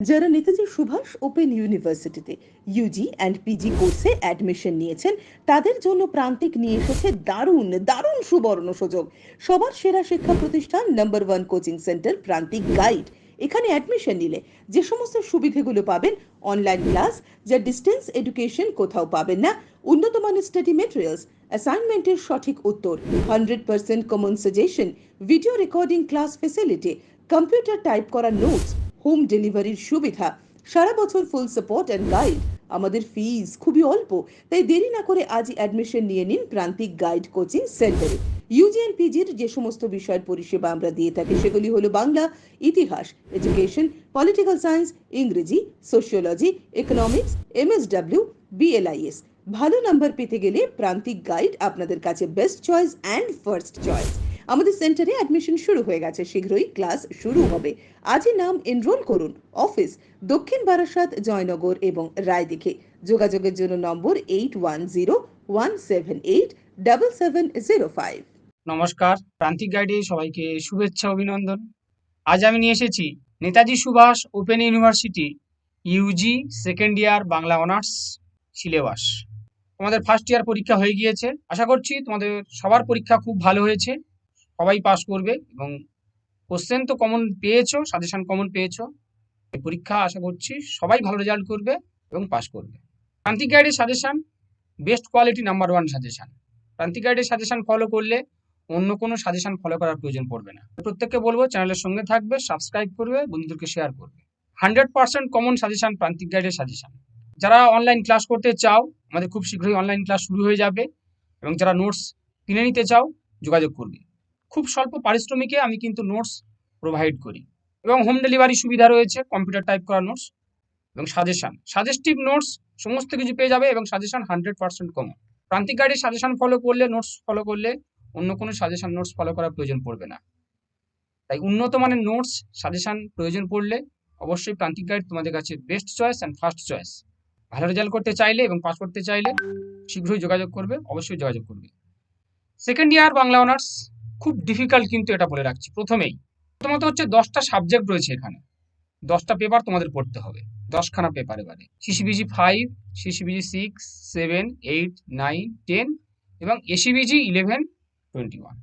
যারা নেতাজি সুভাষ ওপেন ইউনিভার্সিটিতে UG and PG কোর্সে অ্যাডমিশন নিয়েছেন, তাদের জন্য প্রান্তিক নিয়ে এসেছে দারুণ দারুণ সুবর্ণ সুযোগ। সবার সেরা শিক্ষা প্রতিষ্ঠান number one coaching centre Prantik guide এখানে অ্যাডমিশন নিলে যে সমস্ত সুবিধাগুলো পাবেন অনলাইন ক্লাস যা ডিস্টেন্স এডুকেশন কোথাও পাবেন না উন্নত মানের স্টাডি মেটেরিয়ালস অ্যাসাইনমেন্টের সঠিক উত্তর hundred percent common suggestion video recording class facility computer type করার নোটস হোম ডেলিভারির সুবিধা। সারা বছর ফুল সাপোর্ট অ্যান্ড গাইড আমাদের ফিস খুবই অল্প, তাই দেরি না করে আজই অ্যাডমিশন নিয়ে নিন প্রান্তিক গাইড কোচিং সেন্টারে ইউজিএন পিজির যে সমস্ত বিষয়ের পরিষেবা আমরা দিয়ে থাকি, সেগুলি হলো বাংলা, ইতিহাস এডুকেশন পলিটিক্যাল সায়েন্স ইংরেজি সোশিওলজি ইকোনমিক্স এমএসডব্লিউ বিএলআইএস ভালো নাম্বার পেতে গেলে প্রান্তিক গাইড আপনাদের কাছে best choice and first choice আমাদের সেন্টারে অ্যাডমিশন শুরু হয়ে গেছে, শীঘ্রই ক্লাস শুরু হবে। আজই নাম এনরোল করুন অফিস দক্ষিণ বারাসাত, জয়নগর এবং রায়দিঘি। যোগাযোগের জন্য নম্বর eight one zero one seven eight double seven zero five নমস্কার, প্রান্তিক গাইডে সবাইকে শুভেচ্ছা, অভিনন্দন। আজ আমি নিয়ে এসেছি Netaji Subhash open university UG second year Bangla honours syllabus. তোমাদের ফার্স্ট ইয়ার পরীক্ষা হয়ে গিয়েছে। আশা করছি তোমাদের সবার পরীক্ষা খুব ভালো হয়েছে। সবাই পাস করবে এবং কোশ্চেন তো কমন পেয়েছ সাজেশন কমন পেয়েছ। পরীক্ষা আশা করছি সবাই ভালো রেজাল্ট করবে এবং পাস করবে। প্রান্তিক গাইডের suggestion best quality number one suggestion Prantik গাইডের সাজেশান ফলো করলে অন্য কোনো সাজেশন ফলো করার প্রয়োজন পড়বে না। প্রত্যেককে বলব চ্যানেলের সঙ্গে থাকবে সাবস্ক্রাইব করবে, বন্ধুদেরকে শেয়ার করবে। Hundred percent common suggestion Prantik গাইডের সাজেশান যারা অনলাইন ক্লাস করতে চাও, আমাদের খুব শীঘ্রই অনলাইন ক্লাস শুরু হয়ে যাবে এবং যারা নোটস কিনে নিতে চাও, যোগাযোগ করবে। খুব স্বল্প পারিশ্রমিকে আমি কিন্তু নোটস প্রোভাইড করি। এবং হোম ডেলিভারি সুবিধা রয়েছে কম্পিউটার টাইপ করা নোটস এবং সাজেশন সাজেস্টিভ নোটস সমস্ত কিছু পেয়ে যাবে এবং suggestion hundred percent common Prantik গাইডের সাজেশন ফলো করলে নোটস ফলো করলে অন্য কোনো সাজেশন নোটস ফলো করার প্রয়োজন পড়বে না। তাই উন্নত মানের নোটস সাজেশন প্রয়োজন পড়লে অবশ্যই প্রান্তিক গাইড তোমাদের কাছে best choice and first choice ভালো রেজাল্ট করতে চাইলে এবং পাস করতে চাইলে শীঘ্রই যোগাযোগ করবে, অবশ্যই যোগাযোগ করবে। সেকেন্ড ইয়ার বাংলা অনার্স খুব ডিফিকাল্ট কিন্তু এটা বলে রাখছি। প্রথমেই, প্রথমত হচ্ছে দশটা সাবজেক্ট রয়েছে এখানে। দশটা পেপার তোমাদের পড়তে হবে। দশখানা পেপার এবারে। CCBG five CCBG six seven eight nine ten এবং এসিবিজি ইলেভেন টোয়েন্টি ওয়ান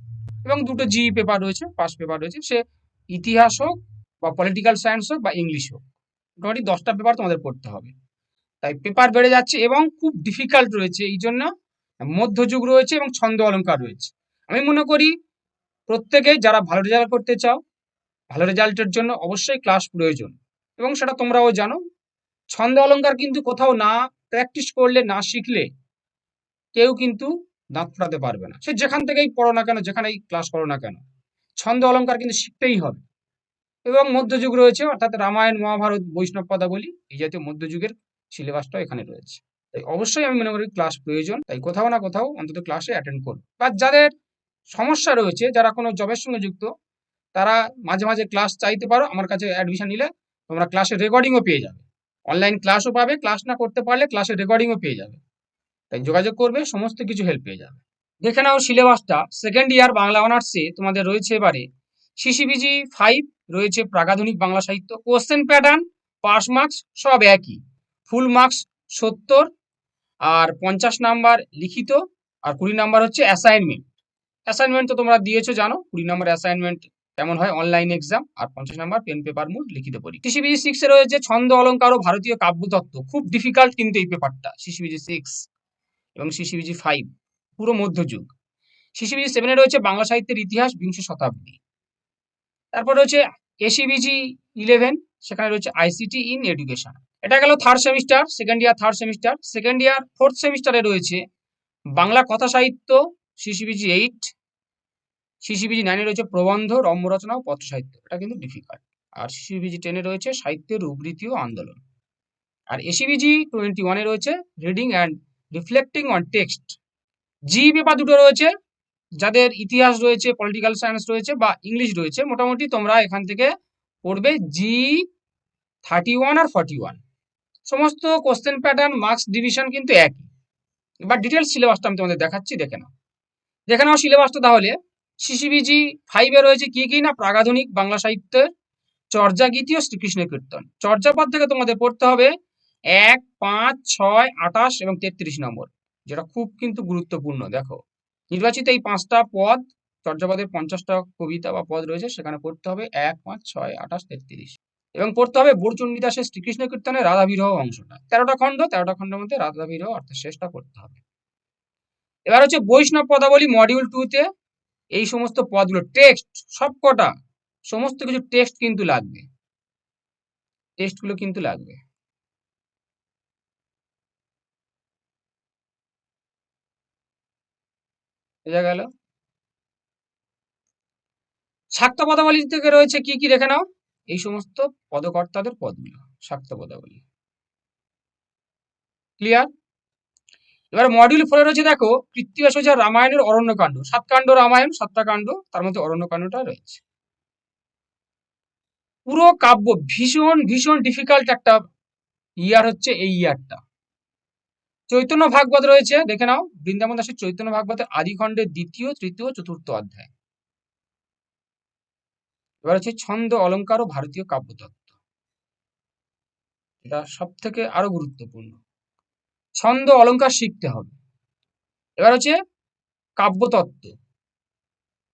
এবং দুটো জি পেপার রয়েছে পাস পেপার রয়েছে। সে ইতিহাস হোক বা পলিটিক্যাল সায়েন্স হোক বা ইংলিশ হোক। মোটামুটি দশটা পেপার তোমাদের পড়তে হবে। তাই পেপার বেড়ে যাচ্ছে এবং খুব ডিফিকাল্ট রয়েছে। এই জন্য মধ্যযুগ রয়েছে এবং ছন্দ অলঙ্কার রয়েছে। আমি মনে করি প্রত্যেকেই যারা ভালো রেজাল্ট করতে চাও, ভালো রেজাল্টের জন্য অবশ্যই ক্লাস প্রয়োজন। এবং সেটা তোমরাও জানো, ছন্দ অলঙ্কার কিন্তু কোথাও না প্র্যাকটিস করলে, না শিখলে কেউ কিন্তু দাঁত ফোটাতে পারবে না। সে যেখান থেকেই পড়ো না কেন, যেখানেই ক্লাস করো না কেন, ছন্দ অলঙ্কার কিন্তু শিখতেই হবে। এবং মধ্যযুগ রয়েছে, অর্থাৎ রামায়ণ, মহাভারত, বৈষ্ণব পদাবলী এই জাতীয় মধ্যযুগের সিলেবাসটাও এখানে রয়েছে। তাই অবশ্যই আমি মনে করি ক্লাস প্রয়োজন, তাই কোথাও না কোথাও অন্তত ক্লাসে অ্যাটেন্ড করো। বা যাদের সমস্যা রয়েছে, যারা কোনো জবের সঙ্গে যুক্ত, তারা মাঝে মাঝে ক্লাস চাইতে পারো, আমার কাছে অ্যাডমিশন নিলে তোমরা ক্লাসের রেকর্ডিংও পেয়ে যাবে। অনলাইন ক্লাসও পাবে ক্লাস না করতে পারলে ক্লাসের রেকর্ডিংও পেয়ে যাবে। তাই যোগাযোগ করবে, সমস্ত কিছু হেল্প পেয়ে যাবে। দেখে নাও সিলেবাসটা সেকেন্ড ইয়ার বাংলা অনার্সে তোমাদের রয়েছে এবারে সিসিবিজি ফাইভ রয়েছে প্রাগাধুনিক বাংলা সাহিত্য। কোশ্চেন প্যাটার্ন পাস মার্কস সব একই। ফুল মার্কস সত্তর, আর পঞ্চাশ নাম্বার লিখিত, আর কুড়ি নাম্বার হচ্ছে অ্যাসাইনমেন্ট অ্যাসাইনমেন্ট তো তোমরা দিয়েছ, জানো। কুড়ি নাম্বার অ্যাসাইনমেন্ট কেমন হয়? অনলাইন এক্সাম আর পঞ্চাশ নম্বর পেন পেপার মুড লিখিত পরীক্ষা। সিসিবিজি সিক্স এ রয়েছে ছন্দ, অলঙ্কার ও ভারতীয় কাব্যতত্ত্ব। খুব ডিফিকাল্ট কিন্তু এই পেপারটা সিসিবিজি সিক্স এবং সিসিবিজি ফাইভ পুরো মধ্যযুগ। সিসিবিজি সেভেনে রয়েছে বাংলা সাহিত্যের ইতিহাস, বিংশ শতাব্দী। তারপর রয়েছে এসিবিজি ইলেভেন সেখানে রয়েছে আইসিটি ইন এডুকেশন এটা গেল third semester second year third semester second year fourth সেমিস্টারে রয়েছে বাংলা কথা সাহিত্য সিসিবিজি এইট সিসিবিজি নাইনে রয়েছে প্রবন্ধ রম্য রচনা ও পত্র সাহিত্য এটা কিন্তু ডিফিকাল্ট আর সিসিবিজি টেনে রয়েছে সাহিত্যের উবৃত্তি ও আন্দোলন। আর এসিবিজি টোয়েন্টি ওয়ানে রয়েছে reading and reflecting on text G paper দুটো রয়েছে, যাদের ইতিহাস রয়েছে পলিটিক্যাল সায়েন্স রয়েছে বা ইংলিশ রয়েছে। মোটামুটি তোমরা এখান থেকে পড়বে জি থার্টি ওয়ান আর ফর্টি ওয়ান সমস্ত কোশ্চেন প্যাটার্ন মার্কস ডিভিশন কিন্তু একই। এবার ডিটেলস সিলেবাসটা আমি তোমাদের দেখাচ্ছি, দেখে নাও। দেখে নাও সিলেবাসটা তাহলে সিসিবিজি ফাইভে রয়েছে কি কি না? প্রাগাধুনিক, বাংলা সাহিত্যের, চর্যা, গীতি ও শ্রীকৃষ্ণ কীর্তন। চর্যাপদ থেকে তোমাদের পড়তে হবে এক, পাঁচ, ছয়, আঠাশ এবং তেত্রিশ নম্বর, যেটা খুব কিন্তু গুরুত্বপূর্ণ, দেখো। নির্বাচিত এই পাঁচটা পদ চর্যাপদের পঞ্চাশটা কবিতা বা পদ রয়েছে, সেখানে পড়তে হবে এক, পাঁচ, ছয়, আঠাশ, তেত্রিশ। এবং পড়তে হবে বোরচণ্ডী দাসের শ্রীকৃষ্ণ কীর্তনের রাধা বিরহ অংশটা। তেরোটা খণ্ড, তেরোটা খণ্ডের মধ্যে রাধা বিরহ অর্থাৎ শেষটা পড়তে হবে। এবার হচ্ছে বৈষ্ণব পদাবলী মডিউল টু তে এই সমস্ত পদগুলো টেক্সট সবকটা, সমস্ত কিছু টেক্সট কিন্তু লাগবে। টেক্সটগুলো কিন্তু লাগবে। বোঝা গেল? শাক্ত পদাবলী থেকে রয়েছে কি কি দেখে নাও? এই সমস্ত পদকর্তাদের পদগুলো শাক্ত পদাবলী। ক্লিয়ার এবার মডিউল ফোরে রয়েছে দেখো কৃত্তিবাস হচ্ছে রামায়ণের অরণ্যকাণ্ড। সাত কাণ্ড রামায়ণ, সাতটা কাণ্ড, তার মধ্যে অরণ্যকাণ্ডটা রয়েছে। পুরো কাব্য ভীষণ ভীষণ ডিফিকাল্ট একটা ইয়ার হচ্ছে এই ইয়ারটা চৈতন্য ভাগবত রয়েছে, দেখে নাও, বৃন্দাবন দাসের চৈতন্য ভাগবতের আদিখণ্ডের দ্বিতীয়, তৃতীয়, চতুর্থ অধ্যায়। এবার হচ্ছে ছন্দ, অলঙ্কার ও ভারতীয় কাব্যতত্ত্ব। এটা সব থেকে আরও গুরুত্বপূর্ণ। ছন্দ অলঙ্কার শিখতে হবে। এবার হচ্ছে কাব্যতত্ত্ব।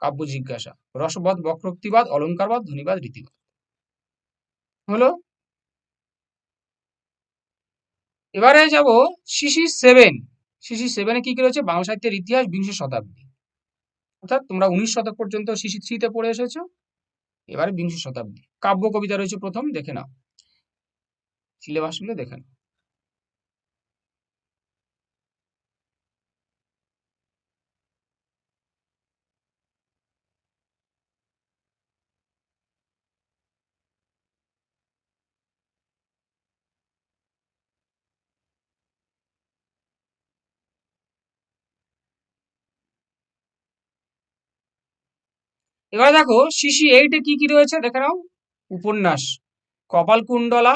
কাব্য জিজ্ঞাসা রসবাদ বক্রোক্তিবাদ অলঙ্কারবাদ ধ্বনিবাদ, রীতিবাদ। হলো, এবারে যাব শিশি সেভেন। শিশি সেভেনে কি কি রয়েছে? বাংলা সাহিত্যের ইতিহাস বিংশ শতাব্দী। অর্থাৎ তোমরা উনিশ শতক পর্যন্ত শিশি থ্রিতে পড়ে এসেছ। এবারে বিংশ শতাব্দী। কাব্য কবিতা রয়েছে প্রথম, দেখে নাও। সিলেবাসগুলো দেখে নাও। এবার দেখো শিশি এইটে কি কি রয়েছে দেখে নাও। উপন্যাস কপালকুণ্ডলা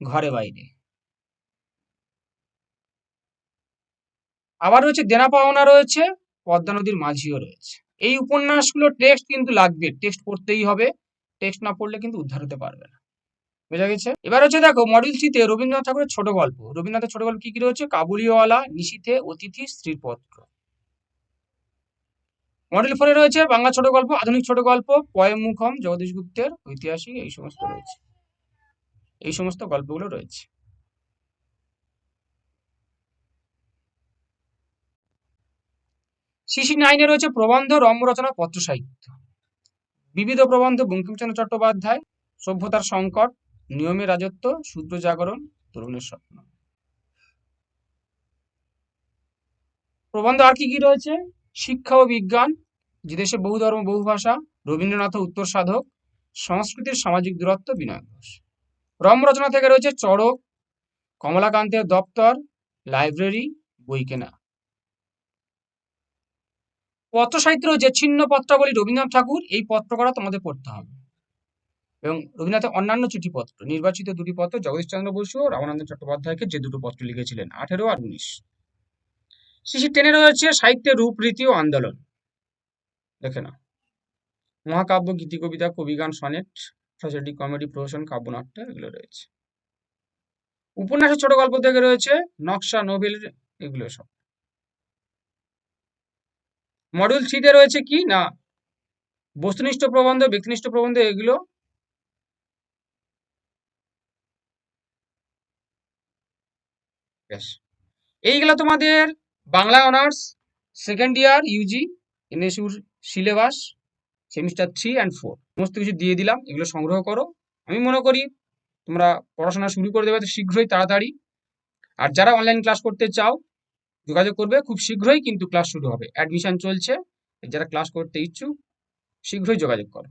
ঘরে বাইরে। আবার রয়েছে দেনা পাওনা রয়েছে, পদ্মা নদীর মাঝিও রয়েছে। এই উপন্যাসগুলো টেক্সট কিন্তু লাগবে, টেক্সট পড়তেই হবে। টেক্সট না পড়লে কিন্তু উদ্ধার হতে পারবে না। বোঝা গেছে? এবার হচ্ছে দেখো মডেল থ্রিতে রবীন্দ্রনাথ ঠাকুরের ছোট গল্প। রবীন্দ্রনাথের ছোট গল্প কি কি রয়েছে? কাবুলিওয়ালা, নিশীথে, অতিথি স্ত্রীর পত্র মডেল ফোরে রয়েছে বাংলা ছোট গল্প, আধুনিক ছোট গল্প পয়েম মুখম জগদীশ গুপ্তের ঐতিহাসিক এই সমস্ত রয়েছে। এই সমস্ত গল্পগুলো রয়েছে। শিশি নাইনে রয়েছে প্রবন্ধ, রম্য রচনা, পত্র সাহিত্য। বিবিধ প্রবন্ধ, বঙ্কিমচন্দ্র চট্টোপাধ্যায়, সভ্যতার সংকট, নিয়মের রাজত্ব, শূদ্র জাগরণ, তরুণের স্বপ্ন। প্রবন্ধ আর কি কি রয়েছে? শিক্ষা ও বিজ্ঞান, যে দেশে বহু ধর্ম, বহু ভাষা, রবীন্দ্রনাথ উত্তর সাধক, সংস্কৃতির সামাজিক দূরত্ব বিনয় ঘোষ। রম রচনা থেকে রয়েছে চড়ক, কমলাকান্তের দপ্তর, লাইব্রেরি, বই কেনা। পত্র সাহিত্য রয়েছে ছিন্ন পত্রাবলী রবীন্দ্রনাথ ঠাকুর, এই পত্র করা তোমাদের পড়তে হবে। এবং রবীন্দ্রনাথের অন্যান্য চিঠিপত্র নির্বাচিত দুটি পত্র জগদীশচন্দ্র বসু ও রামানন্দ চট্টোপাধ্যায়কে যে দুটো পত্র লিখেছিলেন, আঠেরো আর উনিশ। শিশির টেনে রয়েছে সাহিত্যের রূপ রীতি ও আন্দোলন। দেখে না মহাকাব্য গীতি কবিতা কবিগান, সনেট ট্র্যাজেডি কমেডি, প্রহসন, কাব্যনাট্য এগুলো রয়েছে। উপন্যাসের ছোট গল্প থেকে রয়েছে নকশা, নোবেল, এগুলো সব। মডিউল থ্রিতে রয়েছে কি? না, বস্তুনিষ্ঠ প্রবন্ধ ব্যক্তিনিষ্ঠ প্রবন্ধ, এগুলো। এইগুলো তোমাদের Bangla honours second year UG এনএসইউর syllabus semester three and four সমস্ত কিছু দিয়ে দিলাম, এগুলো সংগ্রহ করো। আমি মনে করি তোমরা পড়াশোনা শুরু করে দেবে তো শীঘ্রই, তাড়াতাড়ি। আর যারা অনলাইন ক্লাস করতে চাও, যোগাযোগ করবে খুব শীঘ্রই, কিন্তু ক্লাস শুরু হবে। অ্যাডমিশন চলছে, যারা ক্লাস করতে ইচ্ছুক, শীঘ্রই যোগাযোগ করো।